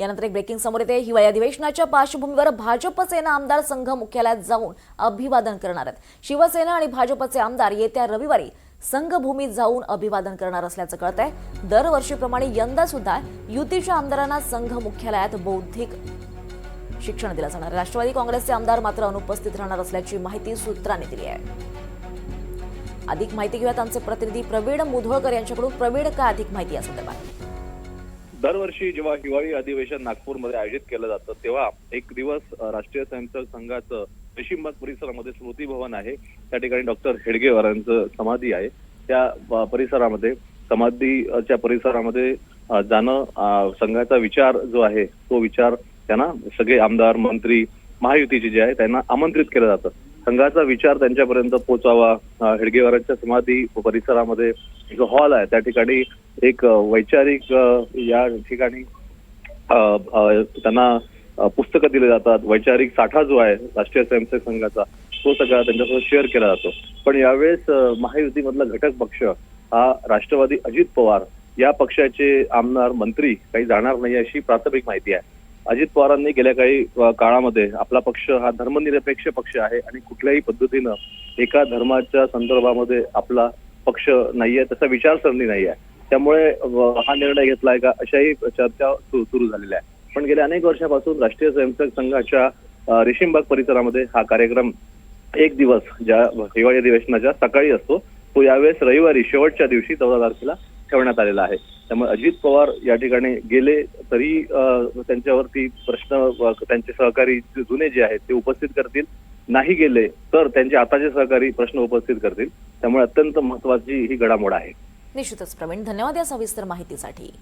यानंतर एक ब्रेकिंग समोर येते. हिवाळी अधिवेशनाच्या पार्श्वभूमीवर भाजप सेना आमदार संघ मुख्यालयात जाऊन अभिवादन करणार आहेत. शिवसेना आणि भाजपचे आमदार येत्या रविवारी संघभूमीत जाऊन अभिवादन करणार असल्याचं कळत आहे दरवर्षीप्रमाणे यंदा सुद्धा युतीच्या आमदारांना संघ मुख्यालयात बौद्धिक शिक्षण दिलं जाणार राष्ट्रवादी काँग्रेसचे आमदार मात्र अनुपस्थित राहणार असल्याची माहिती सूत्रांनी दिली आहे. अधिक माहिती घेऊयात आमचे प्रतिनिधी प्रवीण मुधोळकर यांच्याकडून. प्रवीण काय अधिक माहिती या संदर्भात? दरवर्षी जेव्हा हिवाळी अधिवेशन नागपूरमध्ये आयोजित केलं जातं तेव्हा एक दिवस राष्ट्रीय स्वयंसेवक संघाचं रेशीमबाग परिसरामध्ये स्मृती भवन आहे. त्या ठिकाणी डॉक्टर हेडगेवारांचं समाधी आहे. त्या परिसरामध्ये समाधीच्या परिसरामध्ये जाणं संघाचा विचार जो आहे तो विचार त्यांना सगळे आमदार मंत्री महायुतीचे जे आहे त्यांना आमंत्रित केलं जातं. संघाचा विचार त्यांच्यापर्यंत पोहोचावा हेडगेवारांच्या समाधी परिसरामध्ये जो हॉल आहे. त्या ठिकाणी एक वैचारिक या ठिकाणी त्यांना पुस्तकं दिले जातात. वैचारिक साठा जो आहे राष्ट्रीय स्वयंसेवक संघाचा तो सगळा त्यांच्यासोबत शेअर केला जातो. पण यावेळेस महायुतीमधला घटक पक्ष हा राष्ट्रवादी अजित पवार या पक्षाचे आमदार मंत्री काही जाणार नाही अशी प्राथमिक माहिती आहे. अजित पवारांनी गेल्या काही काळामध्ये आपला पक्ष हा धर्मनिरपेक्ष पक्ष आहे आणि कुठल्याही पद्धतीनं एका धर्माच्या संदर्भामध्ये आपला पक्ष नाहीये तसा विचारसरणी नाही आहे त्यामुळे हा निर्णय घेतलाय का अशाही चर्चा सु- सुरू झालेल्या आहे पण गेल्या अनेक वर्षापासून राष्ट्रीय स्वयंसेवक संघाच्या रेशीमबाग परिसरामध्ये हा कार्यक्रम एक दिवस ज्या हिवाळी अधिवेशनाच्या सकाळी असतो तो यावेळेस रविवारी शेवटच्या दिवशी चौदा तारखेला ठेवण्यात आलेला आहे. त्यामुळे अजित पवार या ठिकाणी गेले तरी त्यांच्यावरती प्रश्न त्यांचे सहकारी जुने जे आहेत ते उपस्थित करतील. नाही गेले तर त्यांचे आताचे सहकारी प्रश्न उपस्थित करतील. त्यामुळे अत्यंत महत्वाची ही घडामोड आहे. निश्चितच प्रवीण धन्यवाद या सविस्तर माहितीसाठी.